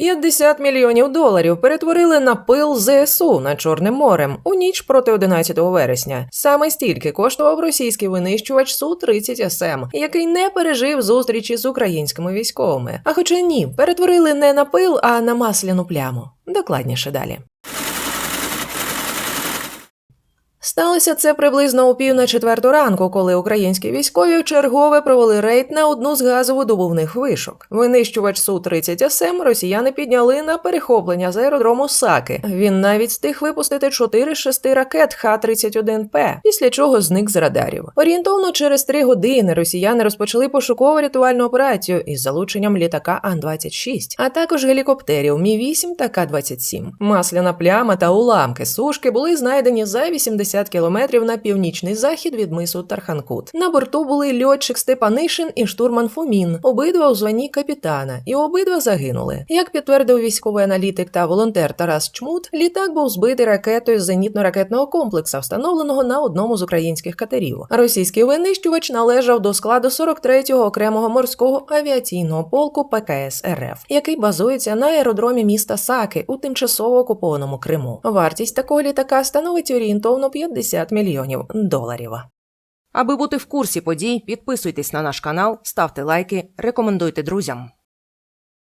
50 мільйонів доларів перетворили на пил ЗСУ над Чорним морем у ніч проти 11 вересня. Саме стільки коштував російський винищувач су 30 СМ, який не пережив зустрічі з українськими військовими. А хоча ні, перетворили не на пил, а на масляну пляму. Докладніше далі. Сталося це приблизно у пів на четверту ранку, коли українські військові вчергове провели рейд на одну з газовидобувних вишок. Винищувач су 30 СМ росіяни підняли на перехоплення з аеродрому Саки. Він навіть встиг випустити 4 з 6 ракет Х-31П, після чого зник з радарів. Орієнтовно через три години росіяни розпочали пошукову рятувальну операцію із залученням літака Ан-26, а також гелікоптерів Мі-8 та К-27. Масляна пляма та уламки сушки були знайдені за 80 кілометрів на північний захід від мису Тарханкут. На борту були льотчик Степанишин і штурман Фомін, обидва у званні капітана, і обидва загинули. Як підтвердив військовий аналітик та волонтер Тарас Чмут, літак був збитий ракетою з зенітно-ракетного комплексу, встановленого на одному з українських катерів. Російський винищувач належав до складу 43-го окремого морського авіаційного полку ПКС РФ, який базується на аеродромі міста Саки у тимчасово окупованому Криму. Вартість такого літака становить орієнтовно 50 мільйонів доларів. Аби бути в курсі подій, підписуйтесь на наш канал, ставте лайки, рекомендуйте друзям.